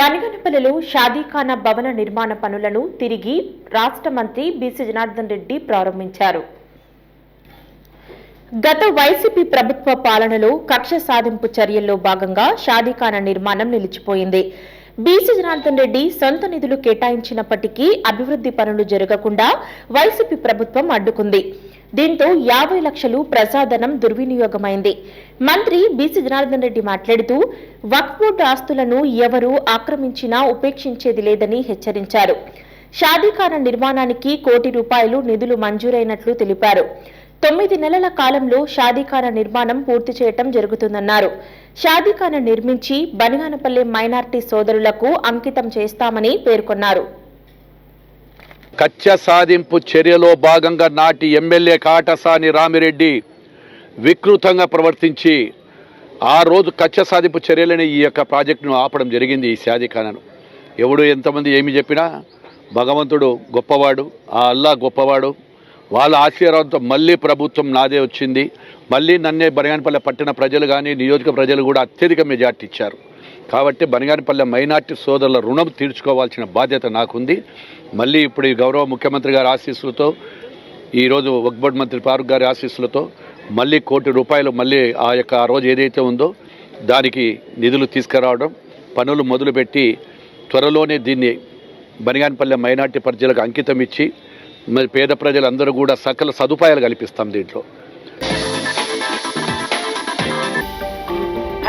బనిగనపల్లిలో షాదీఖానా భవన నిర్మాణ పనులను తిరిగి రాష్ట్ర మంత్రి బీసీ జనార్దన్ రెడ్డి ప్రారంభించారు. గత వైసీపీ ప్రభుత్వ పాలనలో కక్ష సాధింపు చర్యల్లో భాగంగా షాదీఖానా నిర్మాణం నిలిచిపోయింది. బీసీ జనార్దన్ రెడ్డి సొంత నిధులు కేటాయించినప్పటికీ అభివృద్ధి పనులు జరగకుండా వైసీపీ ప్రభుత్వం అడ్డుకుంది. దీంతో యాభై లక్షలు ప్రజాధనం దుర్వినియోగమైంది. మంత్రి బీసీ జనార్దన్ రెడ్డి మాట్లాడుతూ వక్ఫ్ బోర్డు ఆస్తులను ఎవరూ ఆక్రమించినా ఉపేక్షించేది లేదని హెచ్చరించారు. షాదీఖాన నిర్మాణానికి కోటి రూపాయలు నిధులు మంజూరైనట్లు తెలిపారు. తొమ్మిది నెలల కాలంలో షాదీఖాన నిర్మాణం పూర్తి చేయటం జరుగుతుందన్నారు. షాదీఖాన నిర్మించి బనిగానపల్లె మైనార్టీ సోదరులకు అంకితం చేస్తామని పేర్కొన్నారు. కచ్చ సాధింపు చర్యలో భాగంగా నాటి ఎమ్మెల్యే కాటసాని రామిరెడ్డి వికృతంగా ప్రవర్తించి ఆ రోజు కచ్చ సాధింపు చర్యలని ఈ యొక్క ప్రాజెక్టును ఆపడం జరిగింది ఈ శాదిఖానను. ఎవడు ఎంతమంది ఏమి చెప్పినా భగవంతుడు గొప్పవాడు ఆ అల్లా గొప్పవాడు. వాళ్ళ ఆశీర్వాదంతో మళ్ళీ ప్రభుత్వం నాదే వచ్చింది. మళ్ళీ నన్నే బనగానపల్లె పట్టణ ప్రజలు కానీ నియోజక ప్రజలు కూడా అత్యధిక మెజార్టీ ఇచ్చారు. కాబట్టి బనగానిపల్లె మైనార్టీ సోదరుల రుణం తీర్చుకోవాల్సిన బాధ్యత నాకుంది. మళ్ళీ ఇప్పుడు ఈ గౌరవ ముఖ్యమంత్రి గారి ఆశీస్సులతో ఈరోజు వక్బోర్డ్ మంత్రి ఫారూక్ గారి ఆశీస్సులతో మళ్ళీ కోటి రూపాయలు మళ్ళీ ఆ యొక్క ఆ రోజు ఏదైతే ఉందో దానికి నిధులు తీసుకురావడం పనులు మొదలుపెట్టి త్వరలోనే దీన్ని బనిగానపల్లె మైనార్టీ ప్రజలకు అంకితం ఇచ్చి మరి పేద ప్రజలందరూ కూడా సకల సదుపాయాలు కల్పిస్తాం దీంట్లో.